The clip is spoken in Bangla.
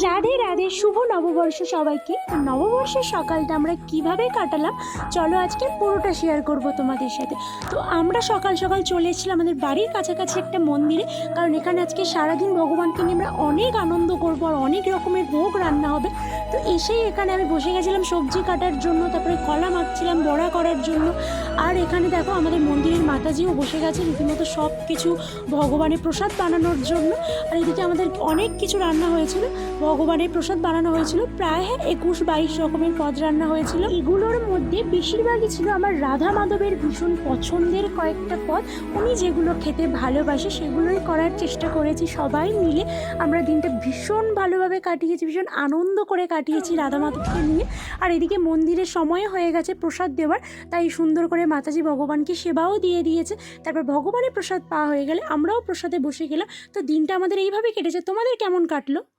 রাধে রাধে, শুভ নববর্ষ সবাইকে। নববর্ষের সকালটা আমরা কীভাবে কাটালাম, চলো আজকে পুরোটা শেয়ার করব তোমাদের সাথে। তো আমরা সকাল সকাল চলে এসেছিলাম আমাদের বাড়ির কাছাকাছি একটা মন্দিরে, কারণ এখানে আজকে সারাদিন ভগবানকে নিয়ে আমরা অনেক আনন্দ করব আর অনেক রকমের ভোগ রান্না হবে। তো এসেই এখানে আমি বসে গেছিলাম সবজি কাটার জন্য, তারপরে কলা মাখছিলাম, বড়া করার জন্য। আর এখানে দেখো আমাদের মন্দিরের মাতাজিও বসে গেছে, রীতিমতো সব কিছু ভগবানের প্রসাদ বানানোর জন্য। আর এদিকে আমাদের অনেক কিছু রান্না হয়েছিল, ভগবানের প্রসাদ বানানো হয়েছিল, প্রায় একুশ বাইশ রকমের পদ রান্না হয়েছিল। এগুলোর মধ্যে বেশিরভাগই ছিল আমার রাধা মাধবের ভীষণ পছন্দের কয়েকটা পদ। উনি যেগুলো খেতে ভালোবাসে সেগুলোই করার চেষ্টা করেছি সবাই মিলে। আমরা দিনটা ভীষণ ভালোভাবে কাটিয়েছি, ভীষণ আনন্দ করে কাটিয়েছি রাধা মাধবকে নিয়ে। আর এদিকে মন্দিরের সময় হয়ে গেছে প্রসাদ দেওয়ার, তাই সুন্দর করে মাতাজি ভগবানকে সেবাও দিয়ে দিয়েছে। তারপর ভগবানের প্রসাদ পাওয়া হয়ে গেলে আমরাও প্রসাদে বসে গেলাম। তো দিনটা আমাদের এইভাবে কেটেছে। তোমাদের কেমন কাটলো?